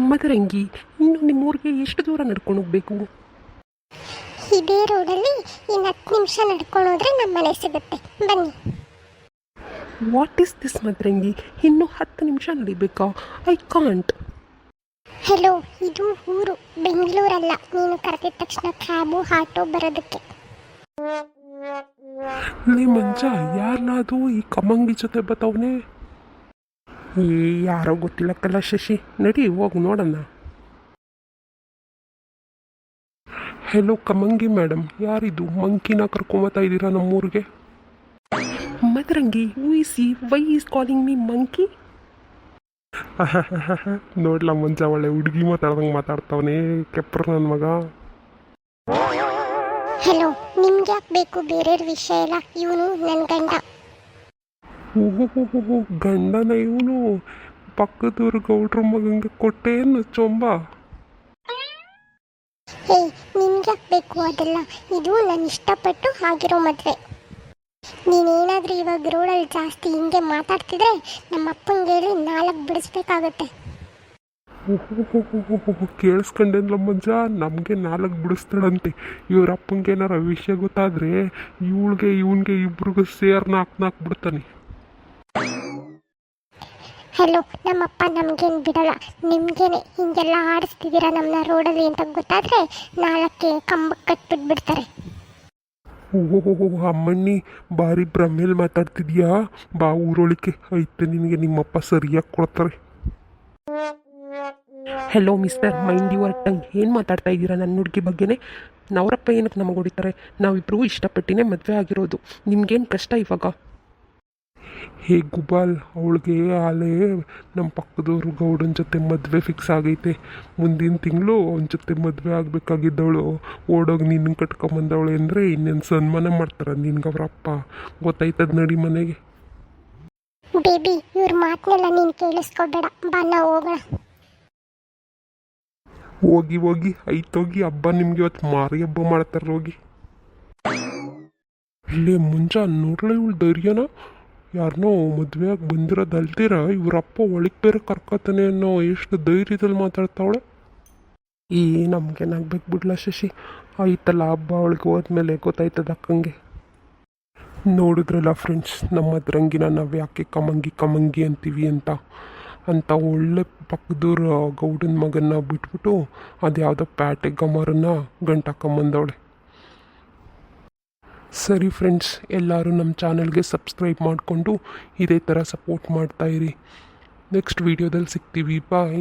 ಮದರಂಗಿ ಇನ್ನು ನಿಮ್ಮೂರಿಗೆ ಎಷ್ಟು ದೂರ ನಡ್ಕೊಂಡು ಹೋಗ್ಬೇಕು? ಇದೇ ರೋಡಲ್ಲಿ ಇನ್ನು ಹತ್ತು ನಿಮಿಷ ನಡ್ಕೊಂಡು ಹೋದ್ರೆ ನಮ್ಮ ಮನೆ ಸಿಗುತ್ತೆ. ಬನ್ನಿ. What is this Madarangi? ಇನ್ನು ಹತ್ತು ನಿಮಿಷ ನಡಿಬೇಕಾ? ಐ ಕಾಂಟ್ ಹೆಲೋ ಇದು ಊರು. ಬೆಂಗಳೂರಲ್ಲ. ನೀನು ಕರೆದಿದ ತಕ್ಷಣ ಕ್ಯಾಬು ಆಟೋ ಬರೋದಕ್ಕೆ. ಲೇ ಮಂಜ ಯಾರನ್ನಾದರೂ ಈ ಕಮಂಗಿ ಜೊತೆ ಬತ್ತವನೆ? ಏ ಯಾರೋ ಗೊತ್ತಿಲ್ಲ ಕಲ್ಲ ಶಶಿ. ನಡಿ, ಹೋಗಿ ನೋಡೋಣ ಹೆಲೋ ಕಮಂಗಿ ಮೇಡಮ್ ಯಾರಿದು? ಮಂಕಿನ ಕರ್ಕೊಂಬತ್ತಾ ಇದ್ದೀರಾ ನಮ್ಮೂರಿಗೆ? ಮದರಂಗಿ see why is calling me monkey? ನೋಡ್ಲಾ Manja ಒಳ್ಳೆ ಹುಡುಗಿ ಮಾತಾಡ್ದಂಗೆ ಮಾತಾಡ್ತಾವನೆ. ಕೆಪ್ರ ನನ್ನ ಮಗ. ಹಲೋ ನಿಮ್ಗೆ ಯಾಕೆ ಬೇಕು ಬೇರೆಯವ್ರ ವಿಷಯ ಎಲ್ಲ? ಇವನು ನನ್ನ ಗಂಡ. ಓಹೋ ಗಂಡನ ಇವನು ಪಕ್ಕದೂರು ಗೌಡ್ರ ಮಗಂಗೆ ಕೊಟ್ಟೇನು ಚೊಂಬ? ಹೇ ನಿಮ್ಗೆ ಬೇಕು ಅದೆಲ್ಲ? ಇದು ನಾನು ಇಷ್ಟಪಟ್ಟು ಆಗಿರೋ ಮದುವೆ. ನೀನೇನಾದರೂ ಇವಾಗ ರೋಡಲ್ಲಿ ಜಾಸ್ತಿ ಹಿಂಗೆ ಮಾತಾಡ್ತಿದ್ರೆ ನಮ್ಮ ಅಪ್ಪಂಗೆ ಹೇಳಿ ನಾಲ್ಕು ಬಿಡಿಸ್ಬೇಕಾಗತ್ತೆ. ಕೇಳಿಸ್ಕೊಂಡೇನ್ಲ ಮಂಜ? ನಮಗೆ ನಾಲ್ಕು ಬಿಡಿಸ್ತಾಳಂತೆ. ಇವ್ರ ಅಪ್ಪಂಗೆ ಏನಾರ ವಿಷಯ ಗೊತ್ತಾದ್ರೆ ಇವಳಿಗೆ ಇವನಿಗೆ ಇಬ್ರಿಗೂ ಸೇರ್ ನಾಕ್ ಬಿಡ್ತಾನೆ. ಹೆಲೋ ನಮ್ಮಪ್ಪ ನಮಗೇನು ಬಿಡಲ್ಲ. ನಿಮ್ಗೇನೆ ಹಿಂಗೆಲ್ಲ ಆಡಿಸ್ತಿದ್ದೀರಾ ನಮ್ಮನ್ನ ರೋಡಲ್ಲಿ ಅಂತ ಗೊತ್ತಾದರೆ ನಾಲ್ಕೆ ಕಂಬ ಕಟ್ಬಿಟ್ಬಿಡ್ತಾರೆ. ಓಹೋ ಅಮ್ಮಣ್ಣಿ ಭಾರಿ ಭ್ರಮೇಲಿ ಮಾತಾಡ್ತಿದ್ಯಾ? ಬಾ ಊರೊಳಿಕೆ ಐತೆ ನಿನಗೆ ನಿಮ್ಮಪ್ಪ ಸರಿಯಾಗಿ ಕೊಡ್ತಾರೆ. Hello mister mind your tongue ಏನು ಮಾತಾಡ್ತಾ ಇದ್ದೀರಾ ನನ್ನ ಹುಡುಗಿ ಬಗ್ಗೆನೇ? ನವರಪ್ಪ ಏನಕ್ಕೆ ನಮಗೆ ಹೊಡಿತಾರೆ? ನಾವಿಬ್ಬರೂ ಇಷ್ಟಪಟ್ಟಿನೇ ಮದುವೆ ಆಗಿರೋದು. ನಿಮ್ಗೇನು ಕಷ್ಟ ಇವಾಗ? ಹೇ ಗುಬಾಲ್ ಅವಳಿಗೆ ಆಲೇ ನಮ್ಮ ಪಕ್ಕದವರು ಗೌಡನ ಜೊತೆ ಮದುವೆ ಫಿಕ್ಸ್ ಆಗೈತೆ. ಮುಂದಿನ ತಿಂಗಳು ಅವನ ಜೊತೆ ಮದುವೆ ಆಗಬೇಕಾಗಿದ್ದವಳು. ಓಡೋಗಿ ನಿನ್ನ ಕಟ್ಕೊಂಬಂದವಳೆ ಅಂದರೆ ಇನ್ನೇನು ಸನ್ಮಾನ ಮಾಡ್ತಾರೆ ನಿನ್ಗೆ ಅವ್ರ ಅಪ್ಪ? ಗೊತ್ತಾಯ್ತದ ನಡಿ ಮನೆಗೆ. ಬೇಬಿ ಇವ್ರ ಮಾತನ್ನೆಲ್ಲ ನೀನು ಕೇಳಿಸ್ಕೊಬೇಡ. ಬಾ ನಾವು ಹೋಗೋಣ. ಹೋಗಿ ಹೋಗಿ ಆಯ್ತೋಗಿ ಹಬ್ಬ ನಿಮ್ಗೆ ಇವತ್ತು ಮಾರಿ ಹಬ್ಬ ಮಾಡ್ತಾರೆ ಹೋಗಿ. ಇಲ್ಲೇ ಮುಂಜಾನೆ ನೋಡ್ಲ ಇವಳು ಧೈರ್ಯನ ಯಾರನ್ನೋ ಮದುವೆಯಾಗಿ ಬಂದಿರೋದಲ್ದಿರ ಇವ್ರಪ್ಪ ಒಳಗೆ ಬೇರೆ ಕರ್ಕೋತಾನೆ ಅನ್ನೋ ಎಷ್ಟು ಧೈರ್ಯದಲ್ಲಿ ಮಾತಾಡ್ತಾವಳೆ? ಈ ನಮ್ಗೇನಾಗ್ಬೇಕು ಬಿಡ್ಲ ಶಶಿ? ಆಯ್ತಲ್ಲ ಹಬ್ಬ ಅವಳಿಗೆ ಹೋದ್ಮೇಲೆ ಗೊತ್ತಾಯ್ತದ ಅಕ್ಕಂಗೆ? ನೋಡಿದ್ರಲ್ಲ ಫ್ರೆಂಡ್ಸ್ ನಮ್ಮ ಅದ್ರಂಗಿನ ನಾವು ಯಾಕೆ ಕಮಂಗಿ ಕಮಂಗಿ ಅಂತೀವಿ ಅಂತ? ಅಂತ ಒಳ್ಳೆ ಪಕ್ಕದೂರ ಗೌಡನ ಮಗನ್ನ ಬಿಟ್ಬಿಟ್ಟು ಅದು ಯಾವುದೋ ಪ್ಯಾಟೆ ಗಮರನ್ನ ಗಂಟಾಕೊಂಬಂದವಳೆ ಸರಿ ಫ್ರೆಂಡ್ಸ್ ಎಲ್ಲರೂ ನಮ್ಮ ಚಾನಲ್ಗೆ ಸಬ್ಸ್ಕ್ರೈಬ್ ಮಾಡಿಕೊಂಡು ಇದೇ ಥರ ಸಪೋರ್ಟ್ ಮಾಡ್ತಾಯಿರಿ ನೆಕ್ಸ್ಟ್ ವೀಡಿಯೋದಲ್ಲಿ ಸಿಗ್ತೀವಿ. ಬಾಯ್